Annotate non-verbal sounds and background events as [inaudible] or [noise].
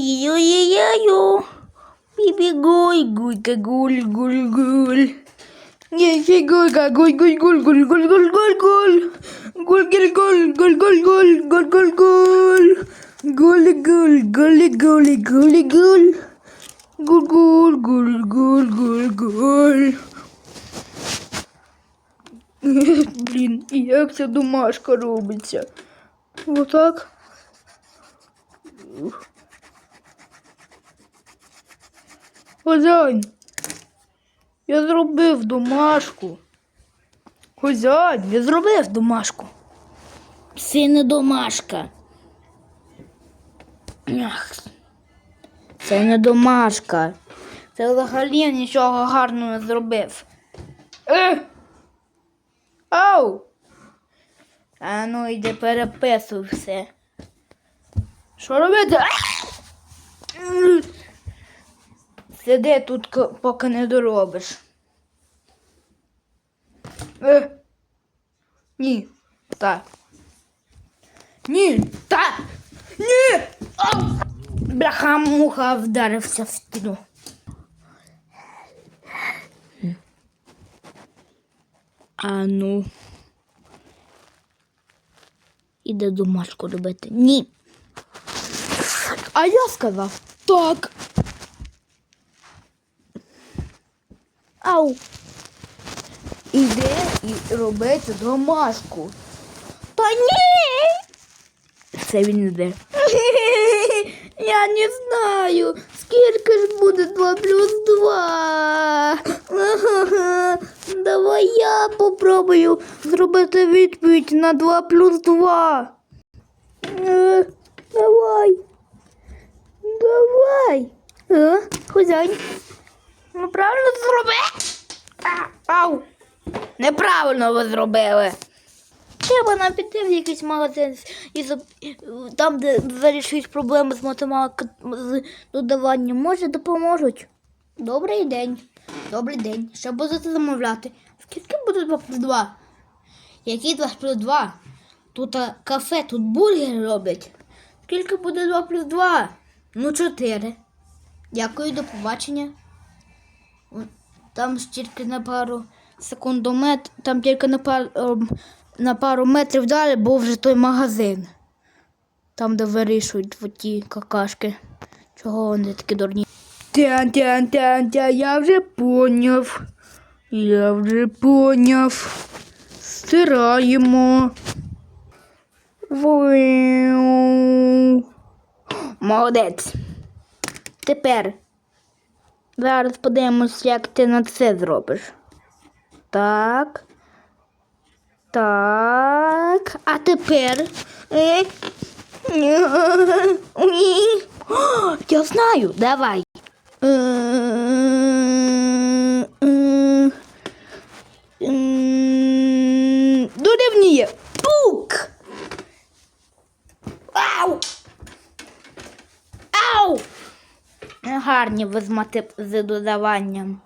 Ой-ой-ой-ой-ой. Бибигой, гулька, гуль, гуль, гуль. Нифигуйка, гуль, гуль, гуль, гуль, гуль, гуль, гуль, гуль. Гуль, гуль, гуль, гуль, гуль, гуль, гуль, гуль, гуль. Гули, гуль, гули, гули, гули, гуль. Гуль, гуль, гуль, гуль, гуль, гуль. Блін, як ця домашка робиться? Отак. Ух. Хозяїн, я зробив домашку. Хозяїн, я зробив домашку. Це не домашка. Це не домашка. Це взагалі нічого гарного не зробив. Е! Ау! А ну йди переписуй все. Що робити? Сиди тут, поки не доробиш. Е. Ні. Так. Ні. Так. Ні. Ау! Бляха муха вдарився в стіну. А ну. Іде домашку робити. Ні. А я сказав так. Ау. Іде і робити домашку. Та ні. Це він іде. [laughs] Я не знаю, скільки ж буде 2 плюс 2. [laughs] Давай я попробую зробити відповідь на 2 плюс 2. Е, Давай. Давай. Е, Хозяїн. Ну правильно Ау. Неправильно ви зробили. Треба нам піти в якийсь магазин і там, де вирішують проблеми з математикою, з додаванням. Може, допоможуть. Добрий день. Добрий день. Що будете замовляти? Скільки буде 2 плюс 2? Які 2 плюс 2? Тут а, кафе, тут бургери роблять. Скільки буде 2 плюс 2? Ну, 4. Дякую, до побачення. Там тільки на пару секундомет, там тільки на пару, ем, на пару метрів далі був вже той магазин. Там, де вирішують ті какашки. Чого вони такі дурні? Тян, тян, тян, тян, я вже поняв. Я вже поняв. Стираємо. Виу. Молодець. Тепер зараз подивимось, як ти на це зробиш. Так. Так. А тепер. Е, [laughs] Я знаю, давай. гарні ви з додаванням.